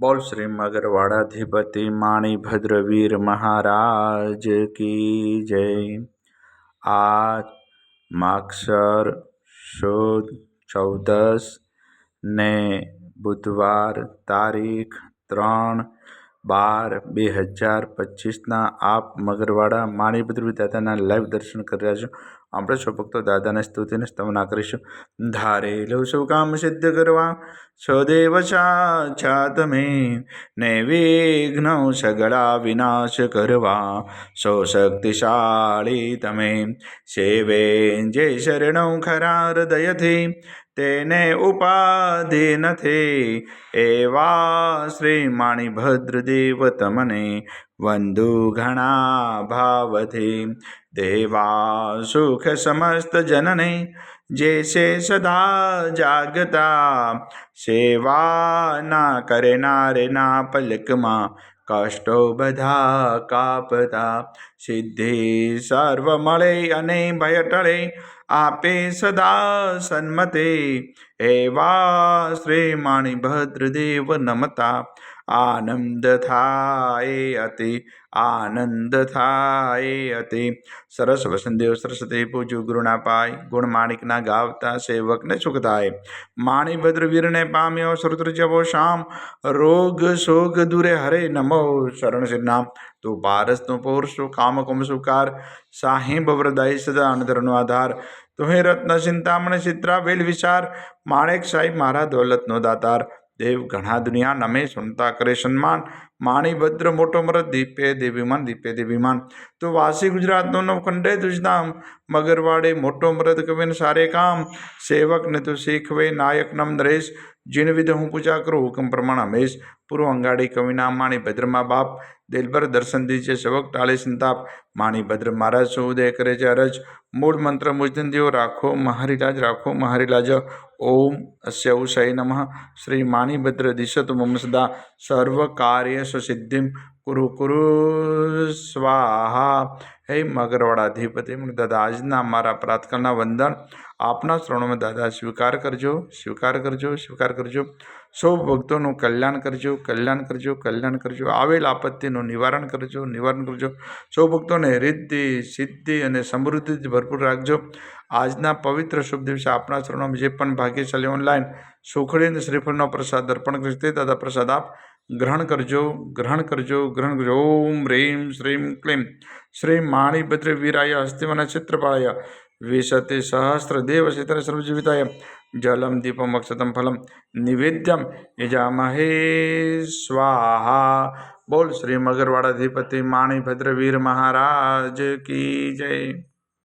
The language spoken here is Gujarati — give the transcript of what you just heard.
બોલ શ્રી મગરવાડાધિપતિ માણીભદ્રવીર મહારાજ કી જય. આ માક્ષર સુદ ચૌદસ ને બુધવાર તારીખ ત્રણ બાર બે હજાર પચીસના આપ મગરવાડા માણીભદ્ર દાદાના લાઈવ દર્શન કરી રહ્યા છો. આપણે ભક્તો દાદાને સ્તુતિને સ્તવના કરીશું. ધારેલું શું કામ સિદ્ધ કરવા. સદેવ સાચા તમે. ને વિઘ્ન સગળા વિનાશ કરવા. સો શક્તિશાળી તમે. સેવે જે શરણ ખરા હૃદયથી, તેને ઉપાધિ નથી. એવા શ્રી દેવ તમને વંદુ ઘણા ભાવથી દેવા સુખ સમસ્ત જનને જે છે સદા જાગતા સેવા ના કરનારે ના પલકમાં કષ્ટો બધા કાપતા સિદ્ધિ સર્વ મળે અને ભય ટળે આપે સદા સન્મતે એવા શ્રી દેવ નમતા આનંદ થાય અતિ આનંદ થાય અતિ. સરસ વસંતદેવ સરસ્વતી પૂજુ ગુરુના પાય ગુણ માણિકના ગાવતા સેવકને સુખ થાય માણીભદ્ર વીરને પામ્યો શ્રુત્ર જવો શામ, રોગ શોગ દૂરે હરે નમો શરણ શ્રી નામ તું પારસ તું પૌરુષ તું કામ કુમ સુકાર સાહિબ વરદાય સદા અનધરનો આધાર. તુહે રત્ન ચિંતામણ ચિત્રા વેલ વિચાર. માણેક સાહેબ મારા દોલતનો દાતાર. દેવ ઘણા દુનિયા નમે સુનતા કરે સન્માન. માણીભદ્ર મોટો મરદ, દીપે દેવીમાન દીપે દેવીમાન તો વાસી ગુજરાતનો નવ ખંડે તુજનામ મગરવાડે મોટો મરદ કવિન સારે કામ. સેવકને તું શીખવે, નાયક નમ નરેશ. જીન વિધ હું પૂજા કરું હુકમ પ્રમાણ હમેશ પૂર્વ અંગાડી કવિના માણી ભદ્રમાં બાપ. દિલભર દર્શન દીજે શબક ટાળી સંતાપ. માણી ભદ્ર મહારાજ સૌ ઉદય કરે છે અરજ. મૂળ મંત્ર મુજન દેવો રાખો મહારીલાજ રાખો મહારીલાજ ઓમ અસ્ય ઉષય નમઃ. શ્રી માણીભદ્ર દિશત મમ સદા. સર્વ કાર્ય સિદ્ધિમ કુરુ કુરુ સ્વાહા. હે મગરવાડાધિપતિ દાદા આજના મારા પ્રાર્થનાના વંદન આપના શ્રવણમાં દાદા, સ્વીકાર કરજો સ્વીકાર કરજો સ્વીકાર કરજો. સૌ ભક્તોનું કલ્યાણ કરજો કલ્યાણ કરજો કલ્યાણ કરજો. આવેલ આપત્તિનું નિવારણ કરજો નિવારણ કરજો. સૌ ભક્તોને રિદ્ધિ, સિદ્ધિ અને સમૃદ્ધિથી ભરપૂર રાખજો. આજના પવિત્ર શુભ દિવસે આપણા ચરણોમાં જે પણ ભાગ્યશાળી ઓનલાઈન સુખડી શ્રીફળનો પ્રસાદ અર્પણ કરશે તે દાદા પ્રસાદ આપ ગ્રહણ કરજો ગ્રહણ કરજો ગ્રહણ કરજો. ઓમ, રેમ, શ્રીમ, ક્લીમ. શ્રી માણીભદ્ર વીરાય હસ્તિમના ચિત્રપાળાય વિશતે સહસ્ર દેવ શેતર સર્વજીવિતાય જલમ દીપમ અક્ષતમ ફલમ નિવેદ્યમ યજામહે સ્વાહા બોલ શ્રી મગરવાડાધિપતિ માણીભદ્ર વીર મહારાજ કી જય